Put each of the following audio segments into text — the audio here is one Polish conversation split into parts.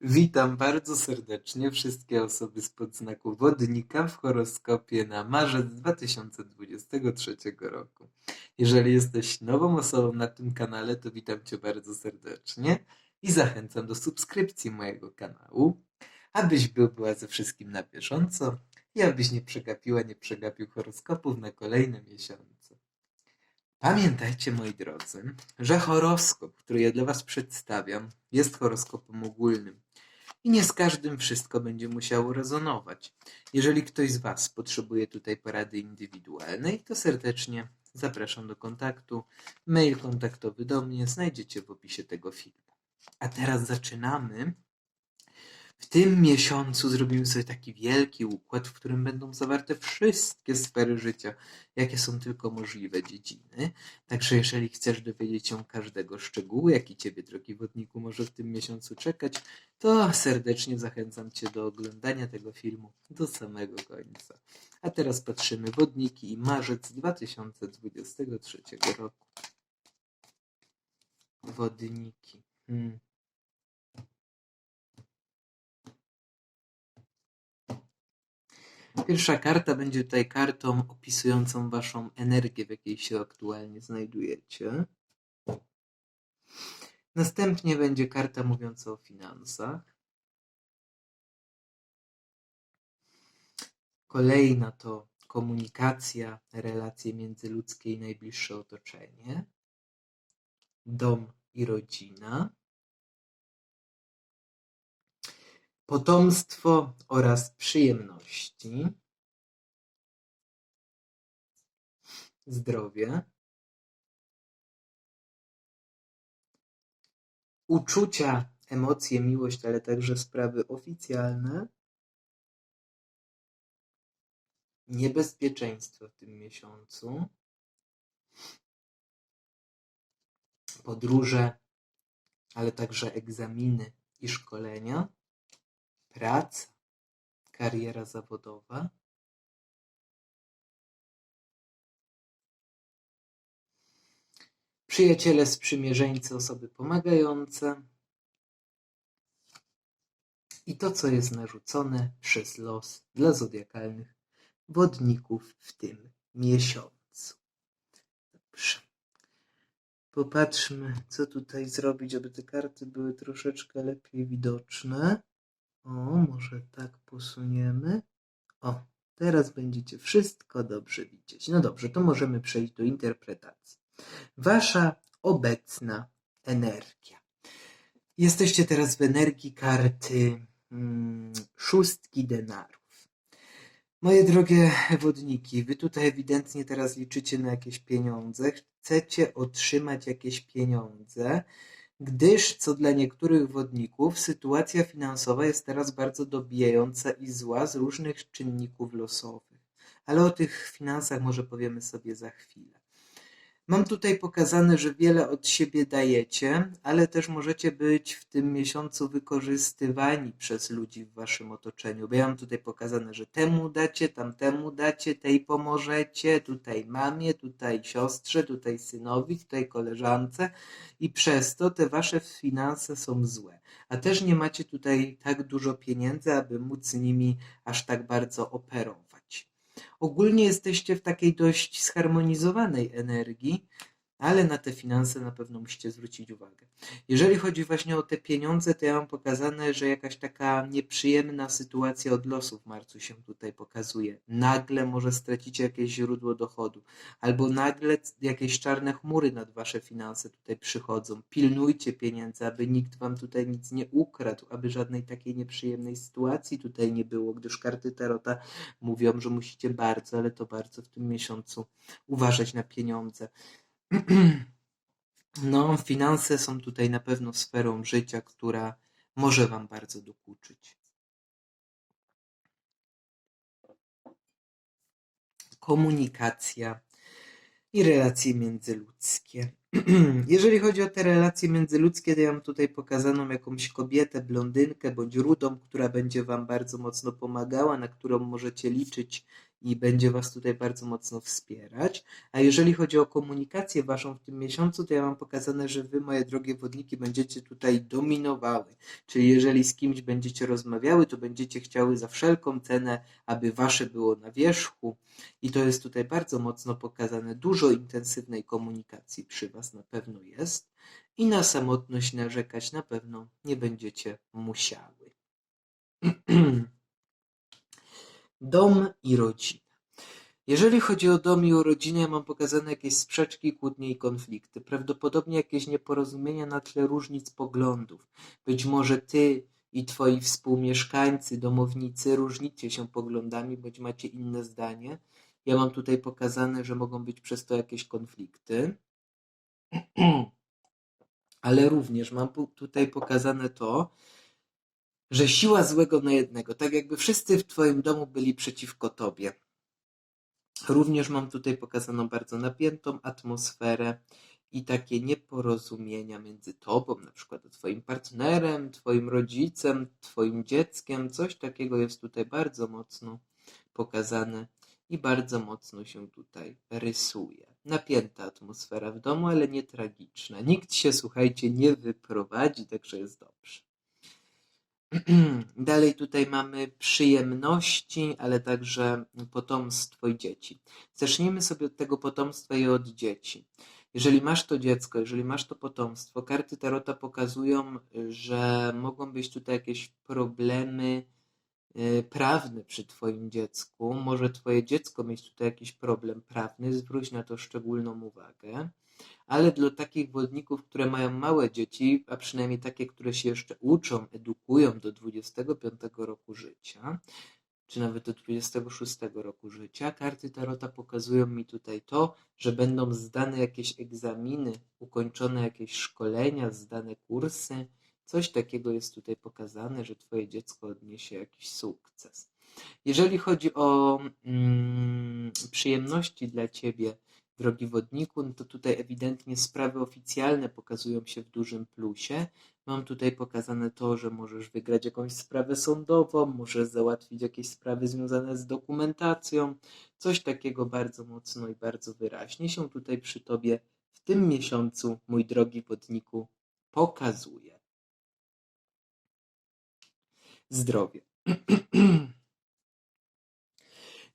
Witam bardzo serdecznie wszystkie osoby spod znaku wodnika w horoskopie na marzec 2023 roku. Jeżeli jesteś nową osobą na tym kanale, to witam Cię bardzo serdecznie i zachęcam do subskrypcji mojego kanału, abyś był była ze wszystkim na bieżąco i abyś nie przegapiła, nie przegapił horoskopów na kolejne miesiące. Pamiętajcie, moi drodzy, że horoskop, który ja dla Was przedstawiam, jest horoskopem ogólnym i nie z każdym wszystko będzie musiało rezonować. Jeżeli ktoś z Was potrzebuje tutaj porady indywidualnej, to serdecznie zapraszam do kontaktu. Mail kontaktowy do mnie znajdziecie w opisie tego filmu. A teraz zaczynamy. W tym miesiącu zrobimy sobie taki wielki układ, w którym będą zawarte wszystkie sfery życia, jakie są tylko możliwe dziedziny. Także jeżeli chcesz dowiedzieć się każdego szczegółu, jaki Ciebie, drogi wodniku, może w tym miesiącu czekać, to serdecznie zachęcam Cię do oglądania tego filmu do samego końca. A teraz patrzymy wodniki i marzec 2023 roku. Wodniki. Hmm. Pierwsza karta będzie tutaj kartą opisującą Waszą energię, w jakiej się aktualnie znajdujecie. Następnie będzie karta mówiąca o finansach. Kolejna to komunikacja, relacje międzyludzkie i najbliższe otoczenie. Dom i rodzina. Potomstwo oraz przyjemności. Zdrowie. Uczucia, emocje, miłość, ale także sprawy oficjalne. Niebezpieczeństwo w tym miesiącu. Podróże, ale także egzaminy i szkolenia. Praca, kariera zawodowa. Przyjaciele, sprzymierzeńcy, osoby pomagające. I to, co jest narzucone przez los dla zodiakalnych wodników w tym miesiącu. Dobrze. Popatrzmy, co tutaj zrobić, aby te karty były troszeczkę lepiej widoczne. O, może tak posuniemy. O, teraz będziecie wszystko dobrze widzieć. No dobrze, to możemy przejść do interpretacji. Wasza obecna energia. Jesteście teraz w energii karty mm, szóstki denarów. Moje drogie wodniki, wy tutaj ewidentnie teraz liczycie na jakieś pieniądze, chcecie otrzymać jakieś pieniądze, gdyż co dla niektórych wodników sytuacja finansowa jest teraz bardzo dobijająca i zła z różnych czynników losowych. Ale o tych finansach może powiemy sobie za chwilę. Mam tutaj pokazane, że wiele od siebie dajecie, ale też możecie być w tym miesiącu wykorzystywani przez ludzi w waszym otoczeniu. Bo ja mam tutaj pokazane, że temu dacie, tamtemu dacie, tej pomożecie, tutaj mamie, tutaj siostrze, tutaj synowi, tutaj koleżance i przez to te wasze finanse są złe. A też nie macie tutaj tak dużo pieniędzy, aby móc nimi aż tak bardzo operować. Ogólnie jesteście w takiej dość zharmonizowanej energii, ale na te finanse na pewno musicie zwrócić uwagę. Jeżeli chodzi właśnie o te pieniądze, to ja mam pokazane, że jakaś taka nieprzyjemna sytuacja od losu w marcu się tutaj pokazuje. Nagle może stracicie jakieś źródło dochodu, albo nagle jakieś czarne chmury nad wasze finanse tutaj przychodzą. Pilnujcie pieniędzy, aby nikt wam tutaj nic nie ukradł, aby żadnej takiej nieprzyjemnej sytuacji tutaj nie było, gdyż karty Tarota mówią, że musicie bardzo, ale to bardzo w tym miesiącu uważać na pieniądze. No, finanse są tutaj na pewno sferą życia, która może Wam bardzo dokuczyć. Komunikacja i relacje międzyludzkie. Jeżeli chodzi o te relacje międzyludzkie, to ja mam tutaj pokazaną jakąś kobietę, blondynkę bądź rudą, która będzie Wam bardzo mocno pomagała, na którą możecie liczyć i będzie Was tutaj bardzo mocno wspierać. A jeżeli chodzi o komunikację Waszą w tym miesiącu, to ja mam pokazane, że Wy, moje drogie wodniki, będziecie tutaj dominowały. Czyli jeżeli z kimś będziecie rozmawiały, to będziecie chciały za wszelką cenę, aby Wasze było na wierzchu. I to jest tutaj bardzo mocno pokazane. Dużo intensywnej komunikacji przy Was na pewno jest. I na samotność narzekać na pewno nie będziecie musiały. Dom i rodzina. Jeżeli chodzi o dom i o rodzinę, mam pokazane jakieś sprzeczki, kłótnie i konflikty. Prawdopodobnie jakieś nieporozumienia na tle różnic poglądów. Być może ty i twoi współmieszkańcy, domownicy różnicie się poglądami, bądź macie inne zdanie. Ja mam tutaj pokazane, że mogą być przez to jakieś konflikty. Ale również mam tutaj pokazane to, że siła złego na jednego, tak jakby wszyscy w Twoim domu byli przeciwko Tobie. Również mam tutaj pokazaną bardzo napiętą atmosferę i takie nieporozumienia między Tobą, na przykład a Twoim partnerem, Twoim rodzicem, Twoim dzieckiem. Coś takiego jest tutaj bardzo mocno pokazane i bardzo mocno się tutaj rysuje. Napięta atmosfera w domu, ale nie tragiczna. Nikt się, słuchajcie, nie wyprowadzi, także jest dobrze. Dalej tutaj mamy przyjemności, ale także potomstwo i dzieci. Zacznijmy sobie od tego potomstwa i od dzieci. Jeżeli masz to dziecko, jeżeli masz to potomstwo, karty Tarota pokazują, że mogą być tutaj jakieś problemy y, prawne przy Twoim dziecku. Może Twoje dziecko mieć tutaj jakiś problem prawny, zwróć na to szczególną uwagę ale dla takich wodników, które mają małe dzieci, a przynajmniej takie, które się jeszcze uczą, edukują do 25 roku życia, czy nawet do 26 roku życia, karty Tarota pokazują mi tutaj to, że będą zdane jakieś egzaminy, ukończone jakieś szkolenia, zdane kursy. Coś takiego jest tutaj pokazane, że Twoje dziecko odniesie jakiś sukces. Jeżeli chodzi o mm, przyjemności dla Ciebie, drogi wodniku, no to tutaj ewidentnie sprawy oficjalne pokazują się w dużym plusie. Mam tutaj pokazane to, że możesz wygrać jakąś sprawę sądową, możesz załatwić jakieś sprawy związane z dokumentacją. Coś takiego bardzo mocno i bardzo wyraźnie się tutaj przy Tobie w tym miesiącu, mój drogi wodniku, pokazuje. Zdrowie.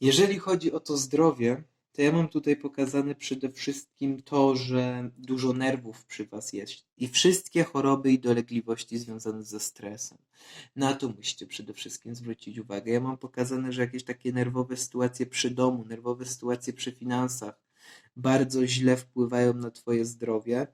Jeżeli chodzi o to zdrowie, to ja mam tutaj pokazane przede wszystkim to, że dużo nerwów przy Was jest i wszystkie choroby i dolegliwości związane ze stresem. Na to musicie przede wszystkim zwrócić uwagę. Ja mam pokazane, że jakieś takie nerwowe sytuacje przy domu, nerwowe sytuacje przy finansach bardzo źle wpływają na Twoje zdrowie.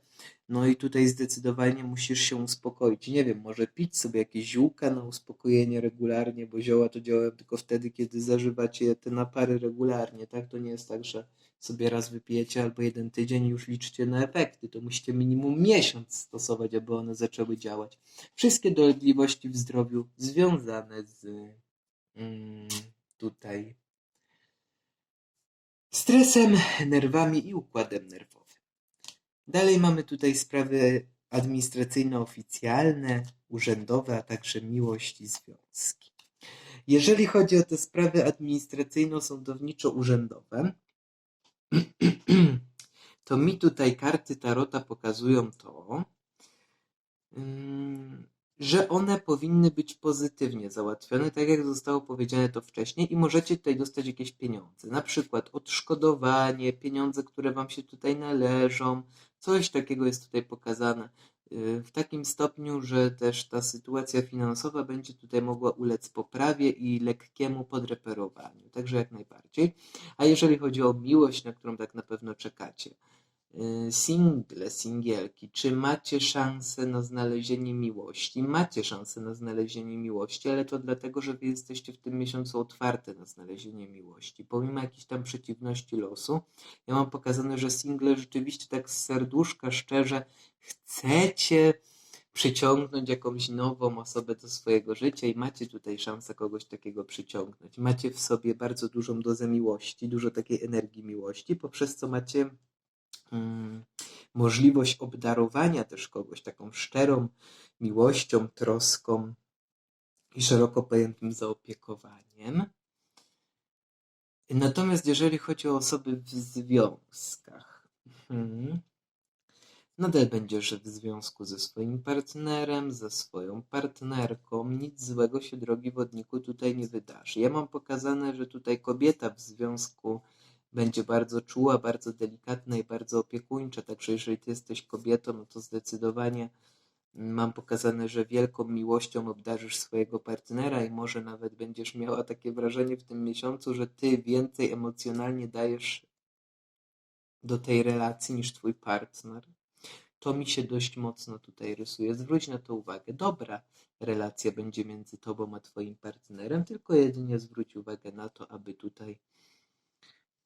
No i tutaj zdecydowanie musisz się uspokoić. Nie wiem, może pić sobie jakieś ziółka na uspokojenie regularnie, bo zioła to działają tylko wtedy, kiedy zażywacie te napary regularnie, tak? To nie jest tak, że sobie raz wypijecie albo jeden tydzień i już liczycie na efekty. To musicie minimum miesiąc stosować, aby one zaczęły działać. Wszystkie dolegliwości w zdrowiu związane z mm, tutaj stresem, nerwami i układem nerwowym. Dalej mamy tutaj sprawy administracyjno-oficjalne, urzędowe, a także miłość i związki. Jeżeli chodzi o te sprawy administracyjno-sądowniczo-urzędowe, to mi tutaj karty Tarota pokazują to, ym, że one powinny być pozytywnie załatwione, tak jak zostało powiedziane to wcześniej, i możecie tutaj dostać jakieś pieniądze, na przykład odszkodowanie, pieniądze, które Wam się tutaj należą, coś takiego jest tutaj pokazane. Yy, W takim stopniu, że też ta sytuacja finansowa będzie tutaj mogła ulec poprawie i lekkiemu podreperowaniu, także jak najbardziej. A jeżeli chodzi o miłość, na którą tak na pewno czekacie, single, singielki, czy macie szansę na znalezienie miłości? Macie szansę na znalezienie miłości, ale to dlatego, że wy jesteście w tym miesiącu otwarte na znalezienie miłości. Pomimo jakichś tam przeciwności losu, ja mam pokazane, że single rzeczywiście tak z serduszka, szczerze chcecie przyciągnąć jakąś nową osobę do swojego życia i macie tutaj szansę kogoś takiego przyciągnąć. Macie w sobie bardzo dużą dozę miłości, dużo takiej energii miłości, poprzez co macie mm, możliwość obdarowania też kogoś taką szczerą miłością, troską i szeroko pojętym zaopiekowaniem. Natomiast jeżeli chodzi o osoby w związkach, hmm, nadal będziesz w związku ze swoim partnerem, ze swoją partnerką. Nic złego się, drogi wodniku, tutaj nie wydarzy. Ja mam pokazane, że tutaj kobieta w związku będzie bardzo czuła, bardzo delikatna i bardzo opiekuńcza. Także jeżeli ty jesteś kobietą, no to zdecydowanie mam pokazane, że wielką miłością obdarzysz swojego partnera i może nawet będziesz miała takie wrażenie w tym miesiącu, że ty więcej emocjonalnie dajesz do tej relacji niż twój partner. To mi się dość mocno tutaj rysuje. Zwróć na to uwagę. Dobra relacja będzie między tobą a twoim partnerem, tylko jedynie zwróć uwagę na to, aby tutaj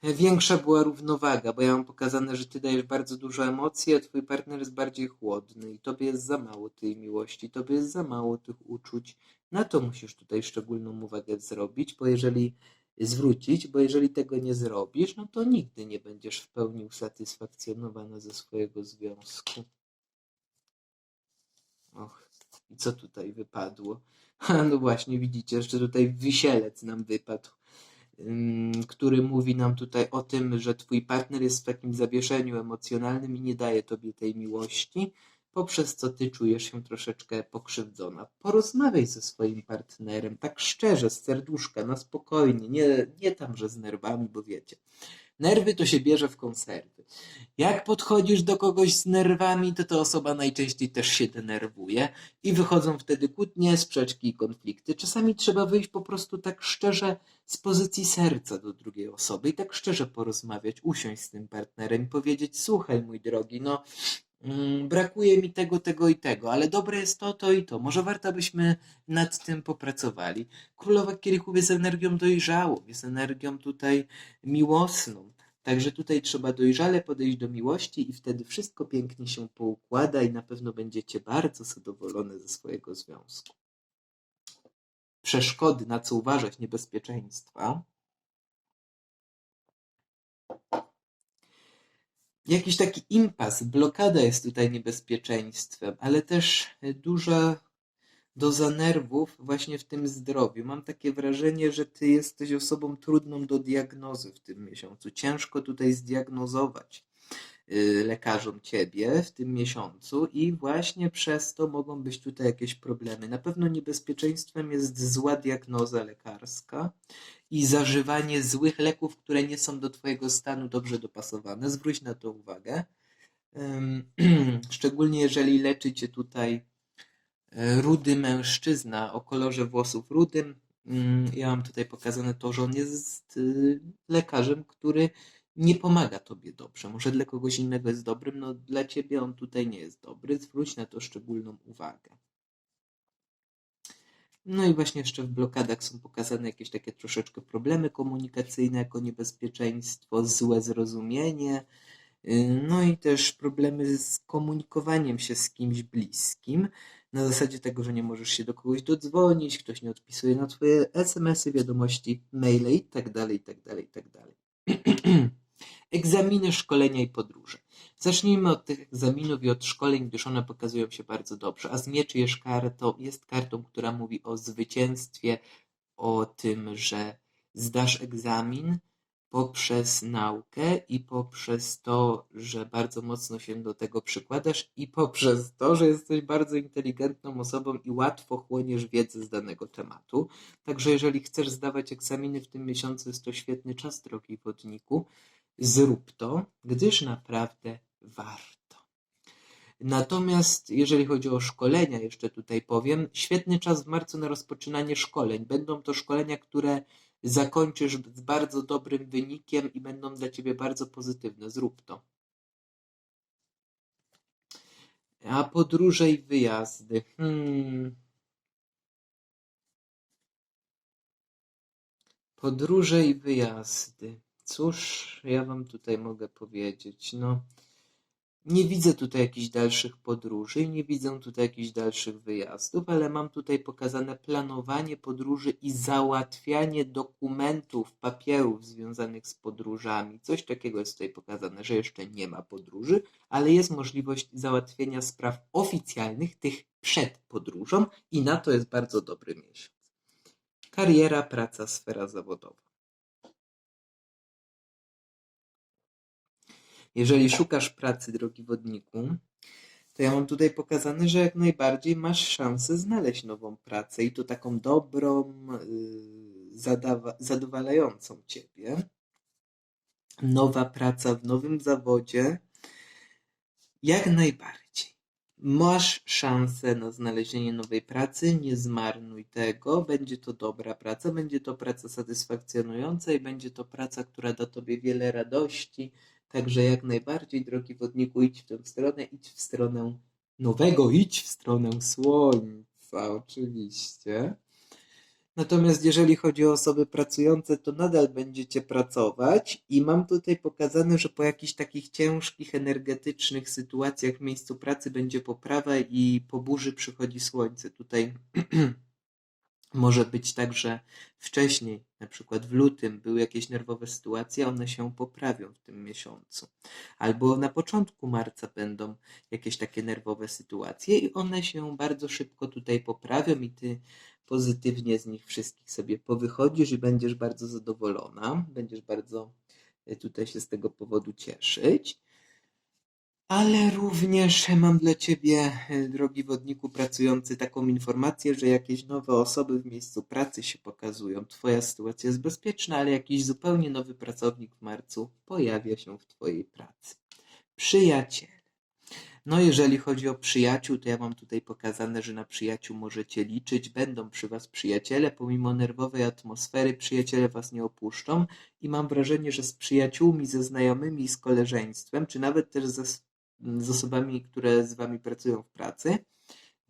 większa była równowaga, bo ja mam pokazane, że ty dajesz bardzo dużo emocji, a twój partner jest bardziej chłodny i tobie jest za mało tej miłości, tobie jest za mało tych uczuć. Na to musisz tutaj szczególną uwagę zrobić, bo jeżeli zwrócić, bo jeżeli tego nie zrobisz, no to nigdy nie będziesz w pełni usatysfakcjonowana ze swojego związku. Och, i co tutaj wypadło? No właśnie, widzicie, jeszcze tutaj wisielec nam wypadł który mówi nam tutaj o tym, że twój partner jest w takim zawieszeniu emocjonalnym i nie daje tobie tej miłości, poprzez co ty czujesz się troszeczkę pokrzywdzona. Porozmawiaj ze swoim partnerem, tak szczerze, z serduszka, na spokojnie, nie, nie tam, że z nerwami, bo wiecie. Nerwy to się bierze w konserwy. Jak podchodzisz do kogoś z nerwami, to ta osoba najczęściej też się denerwuje i wychodzą wtedy kłótnie, sprzeczki i konflikty. Czasami trzeba wyjść po prostu tak szczerze z pozycji serca do drugiej osoby i tak szczerze porozmawiać, usiąść z tym partnerem i powiedzieć: Słuchaj, mój drogi, no. Mm, Brakuje mi tego, tego i tego, ale dobre jest to, to i to. Może warto byśmy nad tym popracowali. Królowa Kielichów jest energią dojrzałą, jest energią tutaj miłosną. Także tutaj trzeba dojrzale podejść do miłości i wtedy wszystko pięknie się poukłada i na pewno będziecie bardzo zadowolone ze swojego związku. Przeszkody, na co uważać, niebezpieczeństwa. Jakiś taki impas, blokada jest tutaj niebezpieczeństwem, ale też duża doza nerwów właśnie w tym zdrowiu. Mam takie wrażenie, że ty jesteś osobą trudną do diagnozy w tym miesiącu. Ciężko tutaj zdiagnozować lekarzom ciebie w tym miesiącu i właśnie przez to mogą być tutaj jakieś problemy. Na pewno niebezpieczeństwem jest zła diagnoza lekarska i zażywanie złych leków, które nie są do twojego stanu dobrze dopasowane. Zwróć na to uwagę. Szczególnie jeżeli leczy cię tutaj e, rudy mężczyzna o kolorze włosów rudym. Mm, Ja mam tutaj pokazane to, że on jest y, lekarzem, który nie pomaga tobie dobrze. Może dla kogoś innego jest dobrym, no dla ciebie on tutaj nie jest dobry. Zwróć na to szczególną uwagę. No i właśnie jeszcze w blokadach są pokazane jakieś takie troszeczkę problemy komunikacyjne jako niebezpieczeństwo, złe zrozumienie, y, no i też problemy z komunikowaniem się z kimś bliskim. Na zasadzie tego, że nie możesz się do kogoś dodzwonić, ktoś nie odpisuje na twoje SMS-y, wiadomości, maile i tak dalej, Egzaminy, szkolenia i podróże. Zacznijmy od tych egzaminów i od szkoleń, gdyż one pokazują się bardzo dobrze. A z mieczy jest kartą, jest kartą, która mówi o zwycięstwie, o tym, że zdasz egzamin poprzez naukę i poprzez to, że bardzo mocno się do tego przykładasz i poprzez to, że jesteś bardzo inteligentną osobą i łatwo chłoniesz wiedzę z danego tematu. Także jeżeli chcesz zdawać egzaminy w tym miesiącu, jest to świetny czas, drogi wodniku. Zrób to, gdyż naprawdę warto. Natomiast jeżeli chodzi o szkolenia, jeszcze tutaj powiem, świetny czas w marcu na rozpoczynanie szkoleń. Będą to szkolenia, które zakończysz z bardzo dobrym wynikiem i będą dla ciebie bardzo pozytywne. Zrób to. A podróże i wyjazdy. Hmm. Podróże i wyjazdy. Cóż, ja wam tutaj mogę powiedzieć? No, nie widzę tutaj jakichś dalszych podróży nie widzę tutaj jakichś dalszych wyjazdów, ale mam tutaj pokazane planowanie podróży i załatwianie dokumentów, papierów związanych z podróżami. Coś takiego jest tutaj pokazane, że jeszcze nie ma podróży, ale jest możliwość załatwienia spraw oficjalnych, tych przed podróżą i na to jest bardzo dobry miesiąc. Kariera, praca, sfera zawodowa. Jeżeli szukasz pracy, drogi wodniku, to ja mam tutaj pokazane, że jak najbardziej masz szansę znaleźć nową pracę i to taką dobrą, yy, zadawa- zadowalającą ciebie. Nowa praca w nowym zawodzie. Jak najbardziej. Masz szansę na znalezienie nowej pracy, nie zmarnuj tego. Będzie to dobra praca, będzie to praca satysfakcjonująca i będzie to praca, która da tobie wiele radości. Także jak najbardziej, drogi wodniku, idź w tę stronę, idź w stronę nowego, idź w stronę słońca, oczywiście. Natomiast jeżeli chodzi o osoby pracujące, to nadal będziecie pracować i mam tutaj pokazane, że po jakichś takich ciężkich, energetycznych sytuacjach w miejscu pracy będzie poprawa i po burzy przychodzi słońce. Tutaj może być tak, że wcześniej, na przykład w lutym, były jakieś nerwowe sytuacje, one się poprawią w tym miesiącu. Albo na początku marca będą jakieś takie nerwowe sytuacje i one się bardzo szybko tutaj poprawią i ty pozytywnie z nich wszystkich sobie powychodzisz i będziesz bardzo zadowolona, będziesz bardzo e, tutaj się z tego powodu cieszyć. Ale również mam dla Ciebie, e, drogi wodniku pracujący, taką informację, że jakieś nowe osoby w miejscu pracy się pokazują. Twoja sytuacja jest bezpieczna, ale jakiś zupełnie nowy pracownik w marcu pojawia się w Twojej pracy. Przyjaciel. No, jeżeli chodzi o przyjaciół, to ja mam tutaj pokazane, że na przyjaciół możecie liczyć. Będą przy Was przyjaciele, pomimo nerwowej atmosfery, przyjaciele Was nie opuszczą i mam wrażenie, że z przyjaciółmi, ze znajomymi, z koleżeństwem, czy nawet też ze, z osobami, które z Wami pracują w pracy,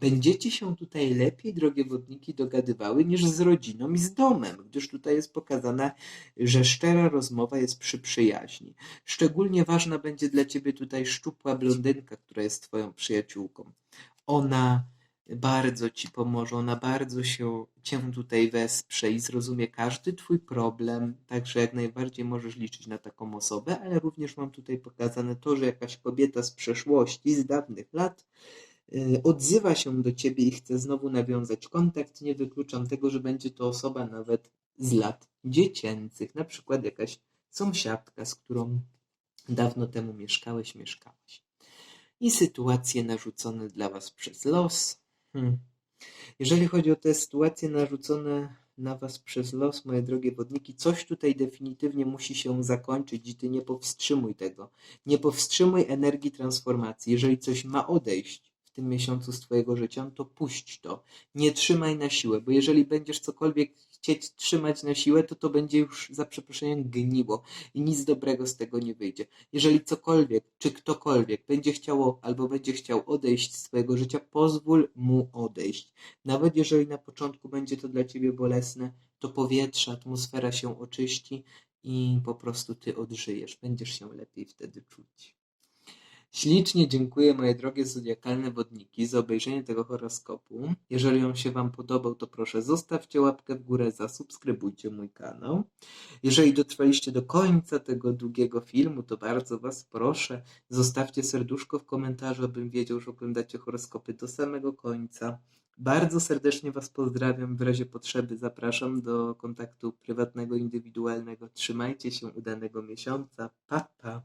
będziecie się tutaj lepiej, drogie wodniki, dogadywały niż z rodziną i z domem, gdyż tutaj jest pokazane, że szczera rozmowa jest przy przyjaźni. Szczególnie ważna będzie dla Ciebie tutaj szczupła blondynka, która jest Twoją przyjaciółką. Ona bardzo Ci pomoże, ona bardzo się Cię tutaj wesprze i zrozumie każdy Twój problem, także jak najbardziej możesz liczyć na taką osobę, ale również mam tutaj pokazane to, że jakaś kobieta z przeszłości, z dawnych lat, y, odzywa się do Ciebie i chce znowu nawiązać kontakt. Nie wykluczam tego, że będzie to osoba nawet z lat dziecięcych, na przykład jakaś sąsiadka, z którą dawno temu mieszkałeś, mieszkałaś. I sytuacje narzucone dla Was przez los. Hmm. Jeżeli chodzi o te sytuacje narzucone na Was przez los, moje drogie wodniki, coś tutaj definitywnie musi się zakończyć i Ty nie powstrzymuj tego. Nie powstrzymuj energii transformacji. Jeżeli coś ma odejść w tym miesiącu z Twojego życia, to puść to. Nie trzymaj na siłę, bo jeżeli będziesz cokolwiek chcieć trzymać na siłę, to to będzie już za przeproszeniem gniło i nic dobrego z tego nie wyjdzie. Jeżeli cokolwiek, czy ktokolwiek będzie chciało albo będzie chciał odejść z Twojego życia, pozwól mu odejść. Nawet jeżeli na początku będzie to dla Ciebie bolesne, to powietrze, atmosfera się oczyści i po prostu Ty odżyjesz. Będziesz się lepiej wtedy czuć. Ślicznie dziękuję moje drogie zodiakalne wodniki za obejrzenie tego horoskopu. Jeżeli on się Wam podobał, to proszę zostawcie łapkę w górę, zasubskrybujcie mój kanał. Jeżeli dotrwaliście do końca tego długiego filmu, to bardzo Was proszę, zostawcie serduszko w komentarzu, abym wiedział, że oglądacie horoskopy do samego końca. Bardzo serdecznie Was pozdrawiam. W razie potrzeby zapraszam do kontaktu prywatnego, indywidualnego. Trzymajcie się udanego miesiąca. Pa, pa.